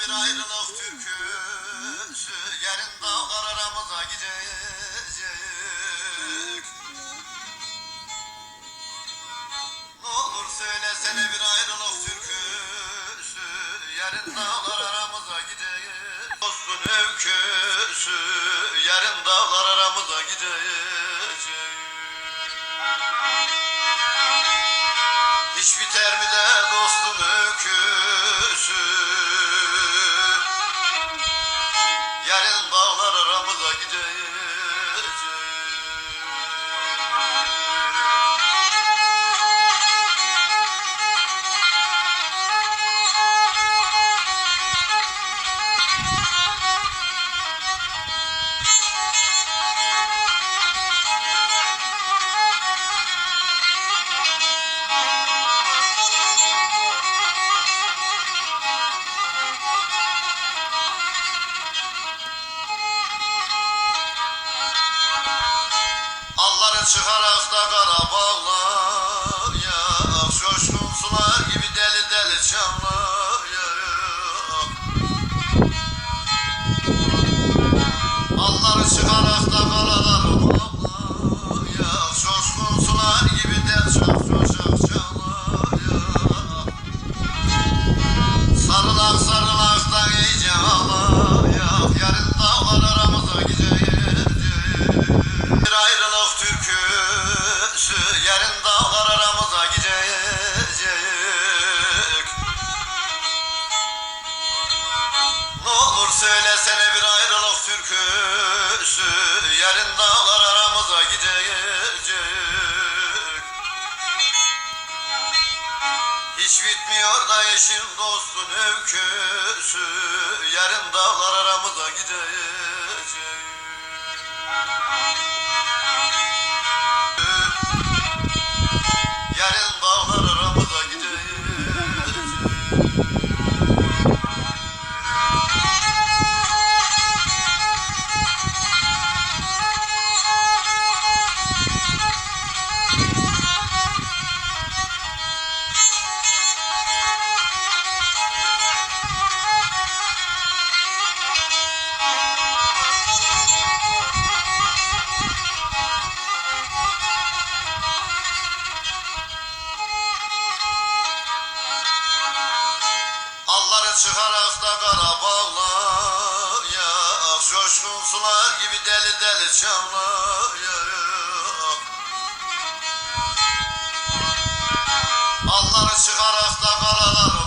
bir ayrılık türküsü. Yarın dağlar aramıza gidecek. Ne olur söylesene bir ayrılık türküsü. Yarın dağlar aramıza gidecek. Dostun öyküsü. Yarın dağlar aramıza gidecek Alları çıkarak da kara bağlar ya Coşkun sular gibi deli deli çamlar ya Alları çıkarak da karaları bağlar ya Coşkun sular gibi del çok coşak çamlar ya Sarılak sarılak da iyice ağlayak Yarın Olur söylesene bir ayrılık türküsü. Yarın dağlar aramıza gidecek. Hiç bitmiyor da yeşil dostun öyküsü. Yarın dağlar aramıza gidecek sular gibi deli deli çağlayıp Alları çıkarak da karalar